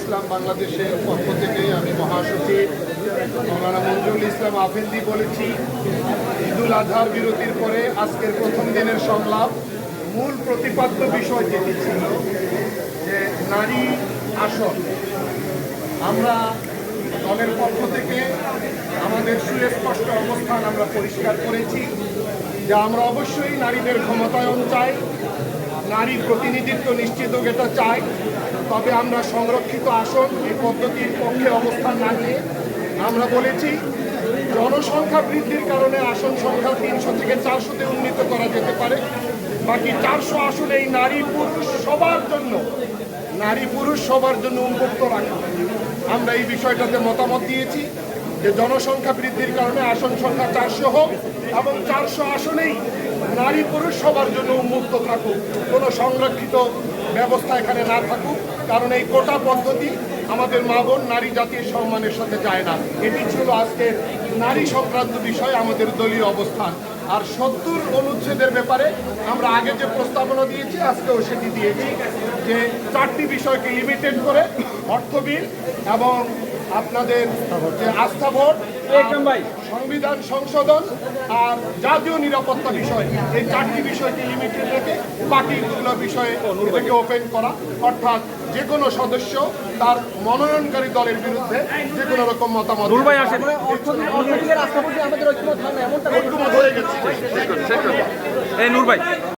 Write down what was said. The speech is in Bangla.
ইসলাম বাংলাদেশের পক্ষ থেকে আমি মহাসচিব মৌলানা মঞ্জুরুল ইসলাম আফেন্দি বলেছি, ঈদুল আজহার বিরতির পরে আজকের প্রথম দিনের সংলাপ। মূল প্রতিপাদ্য বিষয় যেটি ছিল যে নারী আসন। আমরা দলের পক্ষ থেকে আমাদের সুস্পষ্ট অবস্থান আমরা পরিষ্কার করেছি যে আমরা অবশ্যই নারীদের ক্ষমতায়ন চাই নারী প্রতিনিধিত্ব নিশ্চিত এটা চাই। তবে আমরা সংরক্ষিত আসন এই পদ্ধতির পক্ষে অবস্থান না নিয়ে আমরা বলেছি, জনসংখ্যা বৃদ্ধির কারণে আসন সংখ্যা তিনশো থেকে চারশোতে উন্নীত করা যেতে পারে। বাকি চারশো আসনে এই নারী পুরুষ সবার জন্য, নারী পুরুষ সবার জন্য উন্মুক্ত রাখা। আমরা এই বিষয়টাতে মতামত দিয়েছি যে জনসংখ্যা বৃদ্ধির কারণে আসন সংখ্যা চারশো হোক এবং চারশো আসনেই নারী পুরুষ সবার জন্য উন্মুক্ত থাকুক। কোনো সংরক্ষিত ব্যবস্থা এখানে না থাকুক। কারণ এই কোটা পদ্ধতি আমাদের মা বোন নারী জাতির সম্মানের সাথে যায় না। এটি ছিল আজকের নারী সংক্রান্ত বিষয় আমাদের দলীয় অবস্থান। আর সত্তর অনুচ্ছেদের ব্যাপারে আমরা আগে যে প্রস্তাবনা দিয়েছি আজকেও সেটি দিয়েছি যে চারটি বিষয়কে লিমিটেড করে অর্থ বিল এবং আপনাদের যে আস্থা ভোট সংবিধান সংশোধন আর জাতীয় নিরাপত্তা বিষয় এই চারটি বিষয়কে লিমিটেড বাকিগুলো বিষয়ে এটাকে ওপেন করা। অর্থাৎ যে কোনো সদস্য তার মনোনয়নকারী দলের বিরুদ্ধে যে কোনো রকম মতামত নুর ভাই আসেন। ঐক্যমত হয়ে গেছে এই নূর ভাই।